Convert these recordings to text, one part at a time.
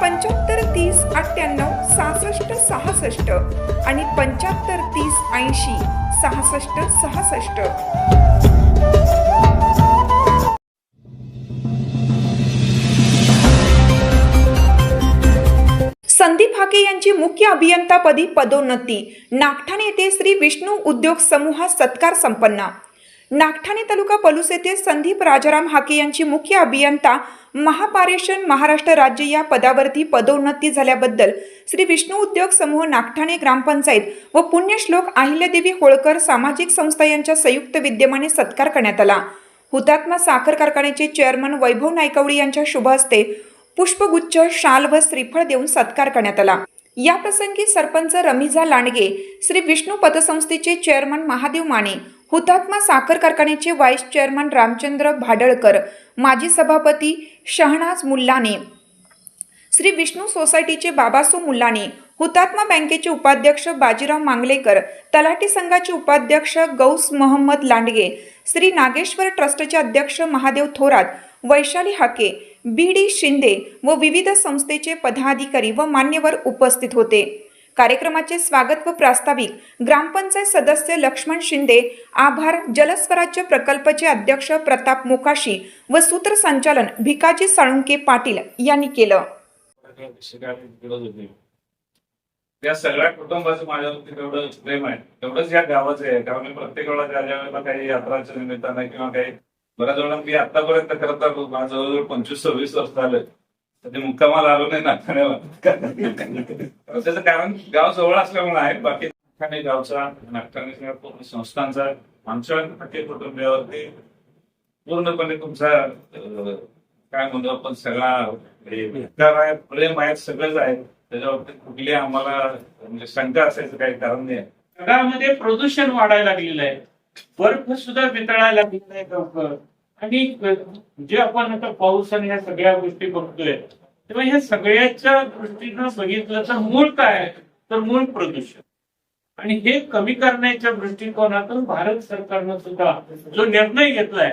पंच्याहत्तर तीस अठ्ठ्याण्णव सहासष्ट सहासष्ट आणि पंच्याहत्तर तीस ऐंशी सहासष्ट सहासष्ट. संदीप हाके यांची मुख्य अभियंतापदी पदोन्नती. नागठाणे येथे श्री विष्णू उद्योग समूह सत्कार संपन्न. नागठाणे तालुका पलूस येथे संदीप राजाराम हाके यांची मुख्य अभियंता महापारेषण महाराष्ट्र राज्य या पदावरती पदोन्नती झाल्याबद्दल श्री विष्णू उद्योग समूह नागठाणे ग्रामपंचायत व पुण्यश्लोक अहिल्यादेवी होळकर सामाजिक संस्था यांच्या संयुक्त विद्यमाने सत्कार करण्यात आला. हुतात्मा साखर कारखान्याचे चेअरमन वैभव नायकवडी यांच्या शुभ हस्ते पुष्पगुच्छ शाल व श्रीफळ देऊन सत्कार करण्यात आला. या प्रसंगी सरपंच रमिजा लांडगे श्री विष्णू पतसंस्थेचे चेअरमन महादेव माने हुतात्मा साखर कारखान्याचे व्हाईस चेअरमन रामचंद्र भाडळकर माजी सभापती शहनाज मुल्लाने श्री विष्णू सोसायटीचे बाबासो मुल्लाने हुतात्मा बँकेचे उपाध्यक्ष बाजीराव मांगलेकर तलाठी संघाचे उपाध्यक्ष गौस मोहम्मद लांडगे श्री नागेश्वर ट्रस्टचे अध्यक्ष महादेव थोरात वैशाली हाके बी डी शिंदे व विविध संस्थेचे पदाधिकारी व मान्यवर उपस्थित होते. कार्यक्रमाचे स्वागत व प्रास्ताविक ग्रामपंचायत सदस्य लक्ष्मण शिंदे आभार जलस्वराज्य प्रकल्पचे अध्यक्ष प्रताप मोकाशी व सूत्रसंचालन भिकाजी साळुंके पाटील यांनी केलं. त्या सगळ्या कुटुंबाचं माझ्यावरती तेवढं प्रेम आहे. तेवढंच या गावाचं आहे. कारण मी प्रत्येक वेळा ज्या ज्या वेळेला काही यात्राच्या निमित्तानं किंवा काही बऱ्याच वेळा मी आतापर्यंत करत आलो. माझं जवळजवळ पंचवीस सव्वीस वर्ष झालं. कधी मुक्कामाला आलो नाही नागठाण्यावर त्याचं कारण गाव जवळ असल्यामुळे आहे. बाकी नागठाणे गावचा नागठाणे पूर्ण संस्थांचा आमच्या नाट्य कुटुंबियावरती पूर्णपणे तुमचा काय म्हणतो आपण सगळा हे आहे प्रेम आहे सगळंच आहे. त्याच्यावरती कुठली आम्हाला म्हणजे शंका असायचं काही कारण नाही. जगामध्ये प्रदूषण वाढायला लागलेलं आहे. बर्फ सुद्धा वितळायला लागलेला आहे आणि जे आपण आता पाऊस आणि ह्या सगळ्या गोष्टी बघतोय तेव्हा ह्या सगळ्याच्या दृष्टीनं बघितलं तर मूळ काय तर मूळ प्रदूषण. आणि हे कमी करण्याच्या दृष्टिकोनातून भारत सरकारनं सुद्धा जो निर्णय घेतलाय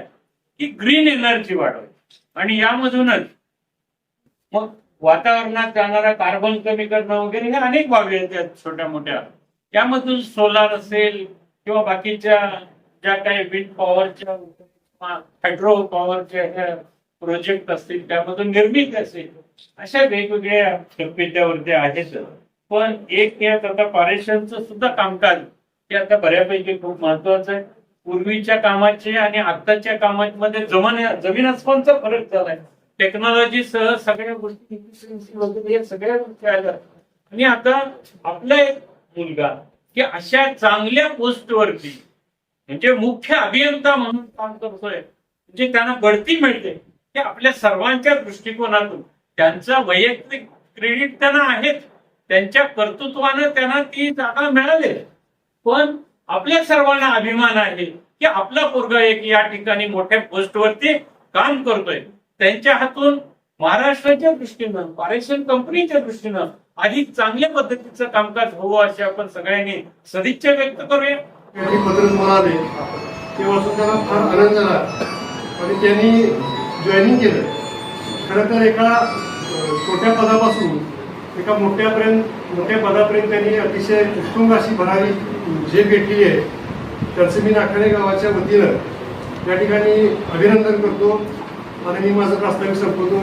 की ग्रीन एनर्जी वाढवायची आणि यामधूनच मग वातावरणात जाणारा कार्बन कमी करणं वगैरे हे अनेक बाबी आहेत त्या छोट्या मोठ्या त्यामधून सोलार असेल किंवा बाकीच्या ज्या काही विंड पॉवरच्या हायड्रो पॉवरचे प्रोजेक्ट असतील त्यामधून निर्मिती असेल अशा वेगवेगळ्या पेट्यावरती आहेत. पण एक यात आता पारेषणचं सुद्धा कामकाज हे आता बऱ्यापैकी खूप महत्वाचं आहे. पूर्वीच्या कामाचे आणि आत्ताच्या कामामध्ये जमन जमीन आसमानचा फरक झालाय? टेक्नॉलॉजी सह सगळ्या गोष्टी इफिशियन्सी वगैरे या सगळ्या गोष्टी आल्या. आणि आता आपला एक मुलगा की अशा चांगल्या पोस्टवरती म्हणजे मुख्य अभियंता म्हणून काम करतोय. म्हणजे त्यांना बढती मिळते. हे आपल्या सर्वांच्या दृष्टिकोनातून. त्यांचा वैयक्तिक क्रेडिट त्यांना आहेच त्यांच्या कर्तृत्वानं त्यांना ती जागा मिळाली. पण आपल्या सर्वांना अभिमान आहे की आपला पोरगा एक या ठिकाणी मोठ्या पोस्टवरती काम करतोय. त्यांच्या हातून महाराष्ट्राच्या दृष्टीनं पारेशन कंपनीच्या दृष्टीनं अधिक चांगल्या पद्धतीचं कामकाज होवं अशी आपण सगळ्यांनी सदिच्छा व्यक्त करूया. त्यांनी पत्र म्हणाले ते सुद्धा त्यांना फार आनंद झाला. आणि त्यांनी जॉईनिंग केलं. खरं तर एका छोट्या पदापासून एका मोठ्यापर्यंत मोठ्या पदापर्यंत त्यांनी अतिशय उत्तुंग अशी भरारी झेप घेतली आहे. त्याचं मी नागठाणे गावाच्या वतीनं या ठिकाणी अभिनंदन करतो. आणि मी माझं प्रास्ताविक संपवतो.